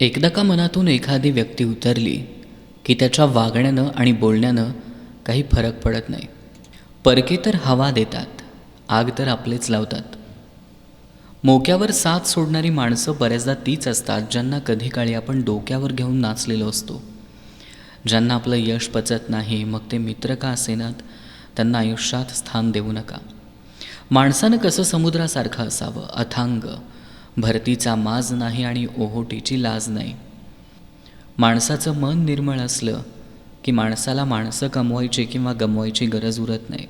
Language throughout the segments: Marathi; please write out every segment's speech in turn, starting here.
एकदा का मनातून एखादी व्यक्ती उतरली की त्याच्या वागण्यानं आणि बोलण्यानं काही फरक पडत नाही. परके तर हवा देतात आग तर आपलेच लावतात. मोक्यावर साथ सोडणारी माणसं बऱ्याचदा तीच असतात ज्यांना कधी काळी आपण डोक्यावर घेऊन नाचलेलो असतो. ज्यांना आपलं यश पचत नाही मग ते मित्र का असेनात त्यांना आयुष्यात स्थान देऊ नका. माणसानं कसं समुद्रासारखं असावं? अथांग भरतीचा माज नाही आणि ओहोटीची लाज नाही. माणसाचं मन निर्मळ असलं की माणसाला माणसं कमवायची किंवा गमवायची गरज उरत नाही.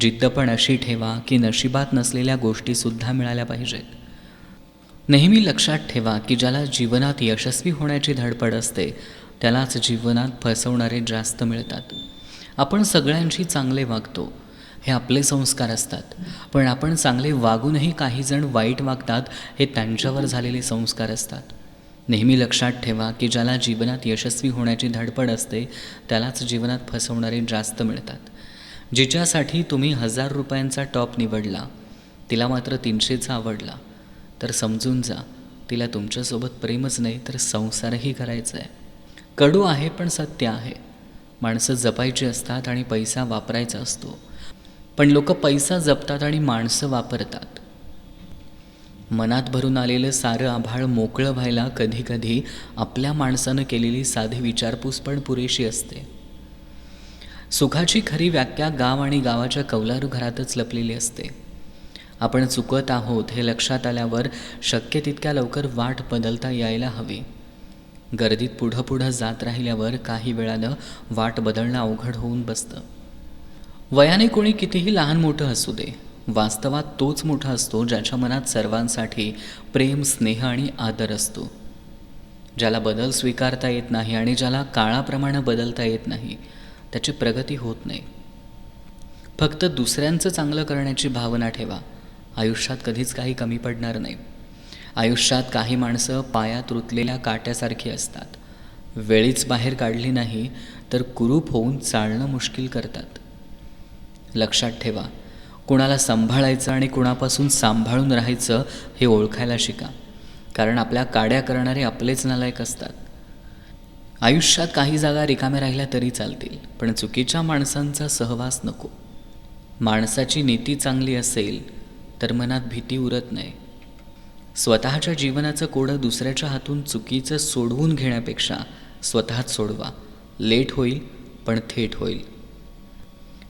जिद्द पण अशी ठेवा की नशिबात नसलेल्या गोष्टीसुद्धा मिळाल्या पाहिजेत. नेहमी लक्षात ठेवा की ज्याला जीवनात यशस्वी होण्याची धडपड असते त्यालाच जीवनात फसवणारे जास्त मिळतात. आपण सगळ्यांशी चांगले वागतो हे आपले संस्कार असतात. पण आपण चांगले वागूनही काही जण वाईट वागतात हे त्यांच्यावर झालेले संस्कार असतात. नेहमी लक्षात ठेवा की ज्याला जीवनात यशस्वी होण्याची धडपड असते त्यालाच जीवनात फसवणारे जास्त मिळतात. जिच्यासाठी तुम्ही हजार रुपयांचा टॉप निवडला तिला मात्र तीनशेचा आवडला. तर समजून जा तिला तुमच्यासोबत प्रेमच नाही तर संसारही करायचा आहे कडू आहे पण सत्य आहे. माणसं जपायची असतात आणि पैसा वापरायचा असतो. पण लोक पैसा जपतात आणि माणसं वापरतात. मनात भरून आलेलं सारं आभाळ मोकळं व्हायला कधीकधी आपल्या माणसानं केलेली साधी विचारपूस पण पुरेशी असते. सुखाची खरी व्याख्या गाव आणि गावाच्या कौलारू घरातच लपलेली असते. आपण चुकत आहोत हे लक्षात आल्यावर शक्य तितक्या लवकर वाट बदलता यायला हवी. गर्दीत पुढं पुढं जात राहिल्यावर काही वेळानं वाट बदलणं अवघड होऊन बसतं. वयाने कोणी कितीही लहान मोठं असू दे वास्तवात तोच मोठा असतो ज्याच्या मनात सर्वांसाठी प्रेम स्नेह आणि आदर असतो. ज्याला बदल स्वीकारता येत नाही आणि ज्याला काळाप्रमाणे बदलता येत नाही त्याची प्रगती होत नाही. फक्त दुसऱ्यांचं चांगलं करण्याची भावना ठेवा. आयुष्यात कधीच काही कमी पडणार नाही. आयुष्यात काही माणसं पायात रुतलेल्या काट्यासारखी असतात. वेळीच बाहेर काढली नाही तर कुरूप होऊन चालणं मुश्किल करतात. लक्षात ठेवा. कुणाला सांभाळायचं आणि कुणापासून सांभाळून राहायचं हे ओळखायला शिका. कारण आपल्या काड्या करणारे आपलेच नालायक असतात. आयुष्यात काही जागा रिकाम्या राहिल्या तरी चालतील पण चुकीच्या माणसांचा सहवास नको. माणसाची नीती चांगली असेल तर मनात भीती उरत नाही. स्वतःच्या जीवनाचं कोडं दुसऱ्याच्या हातून चुकीचं सोडवून घेण्यापेक्षा स्वतःच सोडवा. लेट होईल पण थेट होईल.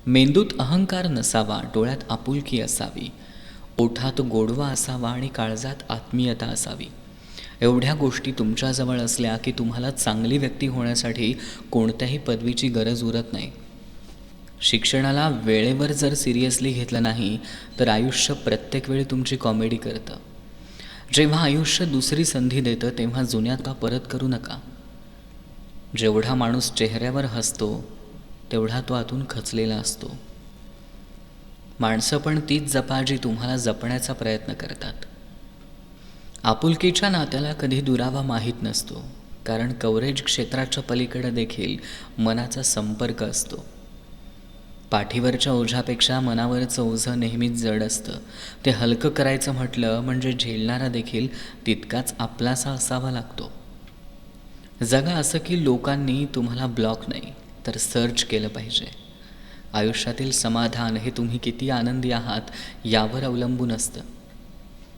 मेंदूत अहंकार नसावा डोळ्यात आपुलकी असावी. ओठात गोडवा असावा आणि काळजात आत्मीयता असावी. एवढ्या गोष्टी तुमच्याजवळ असल्या की तुम्हाला चांगली व्यक्ती होण्यासाठी कोणत्याही पदवीची गरज उरत नाही. शिक्षणाला वेळेवर जर सिरियसली घेतलं नाही तर आयुष्य प्रत्येक वेळी तुमची कॉमेडी करतं. जेव्हा आयुष्य दुसरी संधी देतं तेव्हा जुन्यात का परत करू नका? जेवढा माणूस चेहऱ्यावर हसतो तेवढा तो आतून खचलेला असतो. माणसं पण तीच जपा जी तुम्हाला जपण्याचा प्रयत्न करतात. आपुलकीच्या नात्याला कधी दुरावा माहीत नसतो कारण कव्हरेज क्षेत्राच्या पलीकडे देखील मनाचा संपर्क असतो. पाठीवरच्या ओझ्यापेक्षा मनावरचं ओझं नेहमीच जड असतं. ते हलकं करायचं म्हटलं म्हणजे झेलणारा देखील तितकाच आपलासा असावा लागतो. जगा असं की लोकांनी तुम्हाला ब्लॉक नाही तर सर्च केलं पाहिजे. आयुष्यातील समाधान हे तुम्ही किती आनंदी आहात यावर अवलंबून असतं.